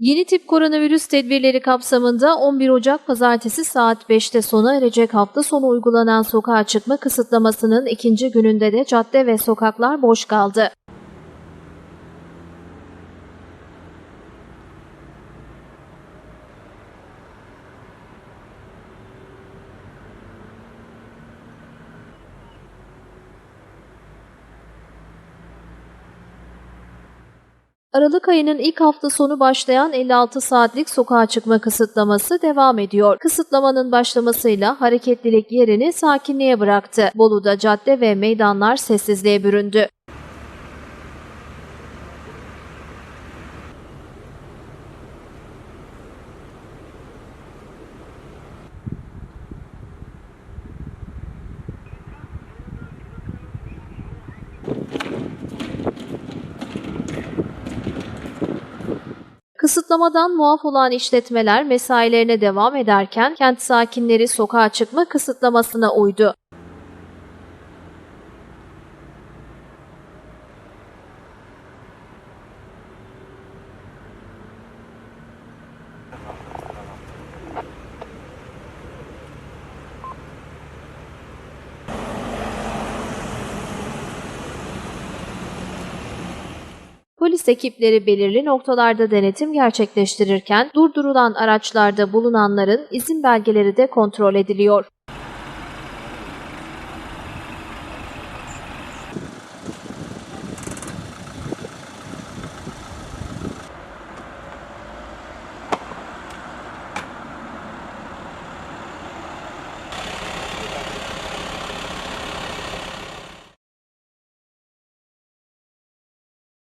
Yeni tip koronavirüs tedbirleri kapsamında 11 Ocak pazartesi saat 5'te sona erecek hafta sonu uygulanan sokağa çıkma kısıtlamasının ikinci gününde de cadde ve sokaklar boş kaldı. Aralık ayının ilk hafta sonu başlayan 56 saatlik sokağa çıkma kısıtlaması devam ediyor. Kısıtlamanın başlamasıyla hareketlilik yerini sakinliğe bıraktı. Bolu'da cadde ve meydanlar sessizliğe büründü. Kısıtlamadan muaf olan işletmeler mesailerine devam ederken kent sakinleri sokağa çıkma kısıtlamasına uydu. Polis ekipleri belirli noktalarda denetim gerçekleştirirken durdurulan araçlarda bulunanların izin belgeleri de kontrol ediliyor.